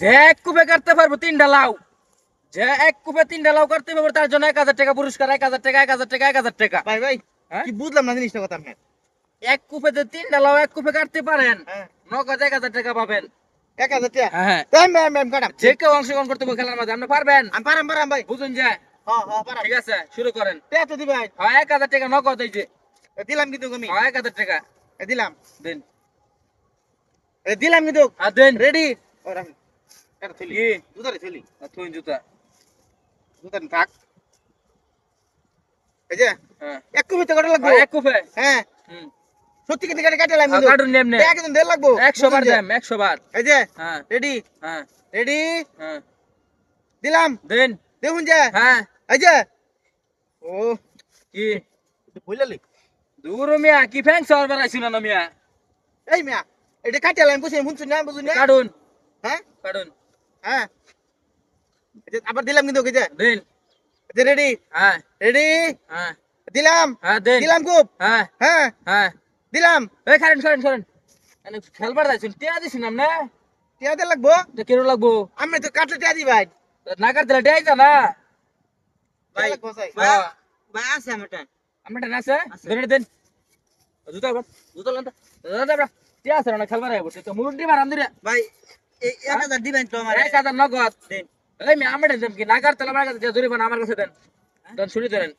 যে এক কুপে কাটতে পারব তিনটা লাউ। যে এক কুপে তিনটা লাউ কাটতে পারব তার জন্য এক হাজার টাকা পুরস্কার এক হাজার টাকা এক হাজার টাকা এক হাজার টাকা। ভাই ভাই হ্যাঁ? কি বুঝলাম না জিনিসটা কথা আপনার? এক কুপে যে তিনটা লাউ এক কুপে কাটতে পারেন হ্যাঁ। নগদ এক হাজার টাকা পাবেন। এক হাজার টাকা? হ্যাঁ যে কেউ অংশগ্রহণ করতে খেলার মাঝে আপনি পারবেন? আমি পারাম পারাম ভাই। বুঝুন যে। ঠিক আছে শুরু করেন। তো দিবেন হ্যাঁ এক হাজার টাকা নগদ এই যে। দিলাম কিন্তু আমি। হ্যাঁ এক হাজার টাকা। দিলাম। দিন। দিলাম কিন্তু। রেডি এটা থলি। কি? জুতারে থলি। আর থুইন জুতা? থাক। এই যে এক কুপি তো কাটা লাগবে। এক কুপে। হ্যাঁ। হুম। সত্যি কিন্তু কাটে কাটালাম হ্যাঁ, কাটুন নেমনে টাকা কিন্তু দেড় লাগবো। একশো বার বুঝলেন যে? বার। এই যে হ্যাঁ। রেডি হ্যাঁ। রেডি হ্যাঁ। দিলাম। দিন। দেখুন যে। হ্যাঁ। এই যে। ও। কি? দূর মিয়া কি ফ্যাং না মিয়া? এই মিয়া এটা কাটালাম বুঝছেন শুনছেন না বুঝুন কাটুন। হ্যাঁ? কাটুন। হ্যাঁ। যে আবার দিলাম কিন্তু ওকে যে। দিন। রেডি হ্যাঁ। রেডি হ্যাঁ। দিলাম। হ্যাঁ দিন। দিলাম খুব। হ্যাঁ। হ্যাঁ। হ্যাঁ। দিলাম। এই খারেন খারেন এনে খেলবার যাইছুন টিয়া দিছি নাম না টিয়া দেড় লাগবো। তো কেন লাগবো? আমি তো কাটলে টিয়া দি ভাই না কাটতে টিয়া দিতা না। ভাই। ভাই। আছে আমার টাইম আমার টান আছে। দেন। জুতা জুতা লান্তা দাদা টিয়া আছে না খেলবার আইবো। তো মুরুন্ডি মারান দিরে ভাই এক হাজার দিবেন তো আমার? এক হাজার নগদ? এই মি আমার কি? না কাটতে আমার কাছে জরি আমার কাছে দেন। দেন শুনি দেন।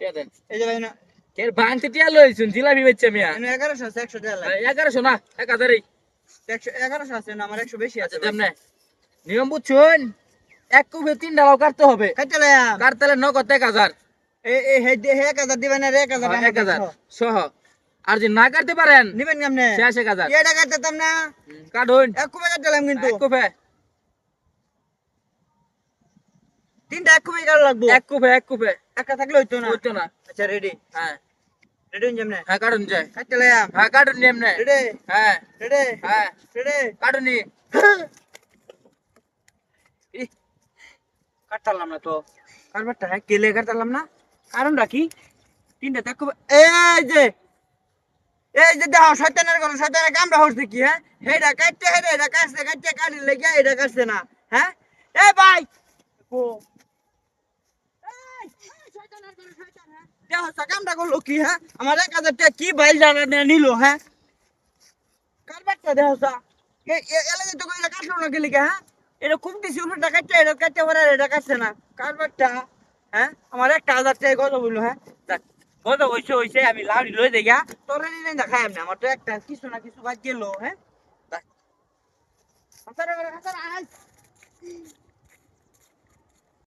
টিয়া দেন। এই যে ভাই না। কে ভাঙতে টিয়া লইছুন জিলাপি বেচছে মিয়া। এনে এগারোশো আছে একশো দেওয়া লাগে এগারোশো না এক হাজারই। একশো এগারোশো আছে না আমার একশো বেশি আছে দেমনে নিয়ম বুঝছুন? এক কুপে তিন ডালাও কাটতে হবে। কাটলে কাটতে নগদ এক হাজার। এই এই হে হে এক হাজার দিবেন আর এক হাজার এক হাজার। সহ। আর যদি না কাটতে পারেন নিবেন কেমনে? শেষ এক হাজার। এটা কাটতাম না? কাটুন। এক কুপে কাটলাম কিন্তু। এক কুপে। তিনটা এক কুপে কাটা লাগবো? এক কুপে এক কুপে। একটা থাকলে হইতো না? বুঝছ না। আচ্ছা রেডি হ্যাঁ। রেডি যেমনে হ্যাঁ কাটুন যায় কাটলে হ্যাঁ কাটুন এমনে। রেডি হ্যাঁ। রেডি হ্যাঁ। রেডি কাটুনি। কাটতাম না তো। কারবারটা হ্যাঁ কেলে কাটতাম না? কারণটা কি? তিনটা দেখ এই যে! এই যে দেখো, শয়তানের ঘরে শয়তানের কামড়া হচ্ছে কি হ্যাঁ? হেডা কাটতে হেডা এটা কাটছে কাটতে কাটি লেগে এটা না হ্যাঁ? এ ভাই! হ্যাঁ? কি হ্যাঁ? আমার কি বাইল জানা হ্যাঁ? না হ্যাঁ? এটা এটা এটা হ্যাঁ? একটা হাজার টাকা কত বলল হ্যাঁ? কত হইছে হইছে আমি লাউরি লই দেখা তোর নিয়ে দেখাই আমি। আমার তো একটা কিছু না কিছু বাদ গেলো হ্যাঁ?